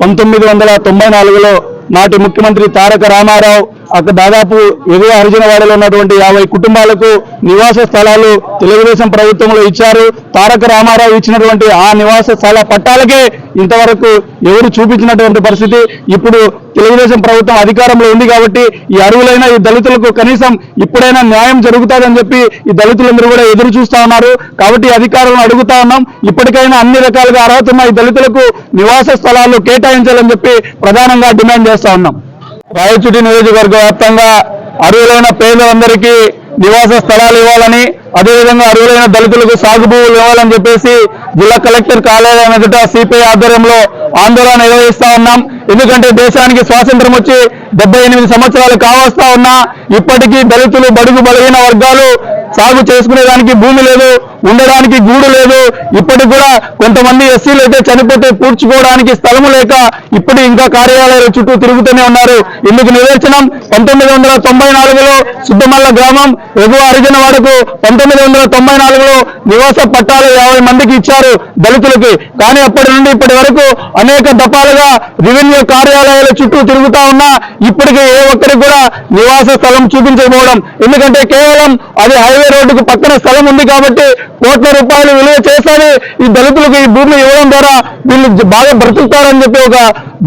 పంతొమ్మిది వందల తొంభై నాలుగులో నాటి ముఖ్యమంత్రి తారక రామారావు అక్కడ దాదాపు ఎగువ హరిజనవాడలో ఉన్నటువంటి యాభై కుటుంబాలకు నివాస స్థలాలు తెలుగుదేశం ప్రభుత్వంలో ఇచ్చారు. తారక రామారావు ఇచ్చినటువంటి ఆ నివాస స్థల పట్టాలకే ఇంతవరకు ఎవరు చూపించినటువంటి పరిస్థితి. ఇప్పుడు తెలుగుదేశం ప్రభుత్వం అధికారంలో ఉంది కాబట్టి ఈ అరువులైన ఈ దళితులకు కనీసం ఇప్పుడైనా న్యాయం జరుగుతుందని చెప్పి ఈ దళితులందరూ కూడా ఎదురు చూస్తా ఉన్నారు. కాబట్టి అధికారులను అడుగుతా ఉన్నాం. ఇప్పటికైనా అన్ని రకాలుగా అర్హత ఉన్న ఈ దళితులకు నివాస స్థలాలు కేటాయించాలని చెప్పి ప్రధానంగా డిమాండ్ చేస్తా ఉన్నాం. రాయచుటి నియోజకవర్గ వ్యాప్తంగా అరువులైన పేదలందరికీ నివాస స్థలాలు ఇవ్వాలని అదేవిధంగా అరువులైన దళితులకు సాగు భూములు ఇవ్వాలని చెప్పేసి జిల్లా కలెక్టర్ కార్యాలయం ఎదుట సిపిఐ ఆధ్వర్యంలో ఆందోళన నిర్వహిస్తా ఉన్నాం. ఎందుకంటే దేశానికి స్వాతంత్రం వచ్చి డెబ్బై ఎనిమిది సంవత్సరాలు కావస్తా ఉన్నా ఇప్పటికీ దళితులు బడుగు బలహీన వర్గాలు సాగు చేసుకునేదానికి భూమి లేదు ఉండడానికి గూడు లేదు. ఇప్పటికి కూడా కొంతమంది ఎస్సీలు అయితే చనిపోతే పూడ్చుకోవడానికి స్థలము లేక ఇప్పుడు ఇంకా కార్యాలయాల చుట్టూ తిరుగుతూనే ఉన్నారు. ఇందుకు నిదర్శనం పంతొమ్మిది వందల తొంభై నాలుగులో సుద్దమల్ల గ్రామం ఎగువ హరిజన వాడకు పంతొమ్మిది వందల తొంభై నాలుగులో నివాస పట్టాలు యాభై మందికి ఇచ్చారు దళితులకి. కానీ అప్పటి నుండి ఇప్పటి వరకు అనేక దఫాలుగా రెవెన్యూ కార్యాలయాల చుట్టూ తిరుగుతా ఉన్నా ఇప్పటికే ఏ ఒక్కరికి కూడా నివాస స్థలం చూపించకపోవడం. ఎందుకంటే కేవలం అది హైవే రోడ్డుకు పక్కన స్థలం ఉంది కాబట్టి కోట్ల రూపాయలు విలువ చేస్తానే ఈ దళితులకు ఈ భూమి ఇవ్వడం ద్వారా వీళ్ళు బాగా బ్రతుకుతారని చెప్పి ఒక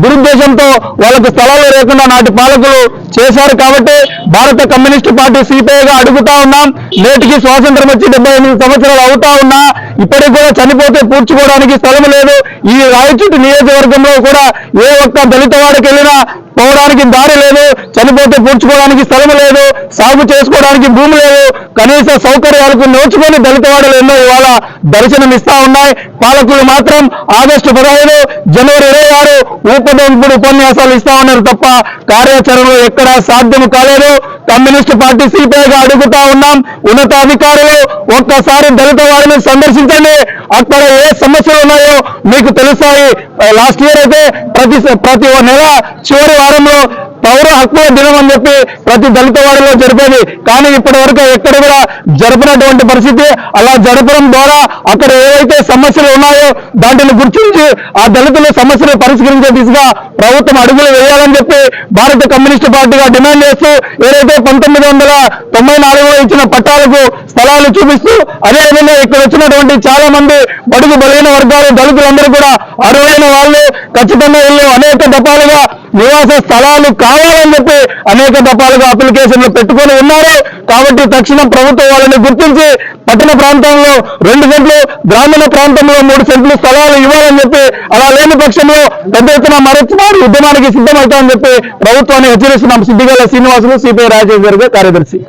దురుద్దేశంతో వాళ్ళకు స్థలాలు లేకుండా నాటి పాలకులు చేశారు కాబట్టి భారత కమ్యూనిస్టు పార్టీ సిపిఐగా అడుగుతా ఉన్నాం. నేటికి స్వాతంత్రం వచ్చి డెబ్బై సంవత్సరాలు అవుతా ఉన్నా ఇప్పటికి కూడా చనిపోతే పూడ్చుకోవడానికి స్థలం లేదు. ఈ రాయచూటి నియోజకవర్గంలో కూడా ఏ ఒక్క దళిత వాడికి వెళ్ళినా పోవడానికి దారి లేదు చనిపోతే పూడ్చుకోవడానికి స్థలం లేదు సాగు చేసుకోవడానికి భూమి లేదు కనీస సౌకర్యాలకు నోచుకొని దళితవాడలు ఎన్నో ఇవాళ దర్శనం ఇస్తా ఉన్నాయి. పాలకులు మాత్రం ఆగస్టు పదహైదు జనవరి ఇరవై ఆరు ఊపదొంపుడు ఉపన్యాసాలు ఇస్తా ఉన్నారు తప్ప కార్యాచరణలో ఎక్కడా సాధ్యం కాలేదు. కమ్యూనిస్ట్ పార్టీ సిపిఐగా అడుగుతా ఉన్నాం. ఉన్నతాధికారులు ఒక్కసారి దళిత వారిని సందర్శించండి. అక్కడ ఏ సమస్యలు ఉన్నాయో మీకు తెలుస్తాయి. లాస్ట్ ఇయర్ అయితే ప్రతి ప్రతి నెల చివరి వారంలో పౌర హక్కుల దినం అని చెప్పి ప్రతి దళిత వారిలో జరిపేది. కానీ ఇప్పటి వరకు ఎక్కడ కూడా జరపనటువంటి పరిస్థితి అలా జరపడం ద్వారా అక్కడ ఏవైతే సమస్యలు ఉన్నాయో దాంట్లో గుర్తించి ఆ దళితుల సమస్యలు పరిష్కరించే దిశగా ప్రభుత్వం అడుగులు వేయాలని చెప్పి భారత కమ్యూనిస్టు పార్టీగా డిమాండ్ చేస్తూ ఏదైతే పంతొమ్మిది వందల తొంభై నాలుగులో ఇచ్చిన పట్టాలకు స్థలాలు చూపిస్తూ అదేవిధంగా ఇక్కడ వచ్చినటువంటి చాలా మంది బడుగు బలైన వర్గాలు దళితులందరూ కూడా అర్హులైన వాళ్ళు ఖచ్చితంగా వీళ్ళు అనేక దఫాలుగా నివాస స్థలాలు కావాలని చెప్పి అనేక దఫాలుగా అప్లికేషన్లు పెట్టుకొని ఉన్నారు. కాబట్టి తక్షణం ప్రభుత్వం వాళ్ళని గుర్తించి పట్టణ ప్రాంతంలో రెండు సెంట్లు గ్రామీణ ప్రాంతంలో మూడు సెంట్లు స్థలాలు ఇవ్వాలని చెప్పి అలా లేని పక్షంలో పెద్ద ఎత్తున మరొకసారి ఉద్యమానికి సిద్ధమవుతామని చెప్పి ప్రభుత్వాన్ని హెచ్చరిస్తున్నాం. సిద్దిగల శ్రీనివాసులు సిపిఐ రాజేశ్వర్ గారు కార్యదర్శి.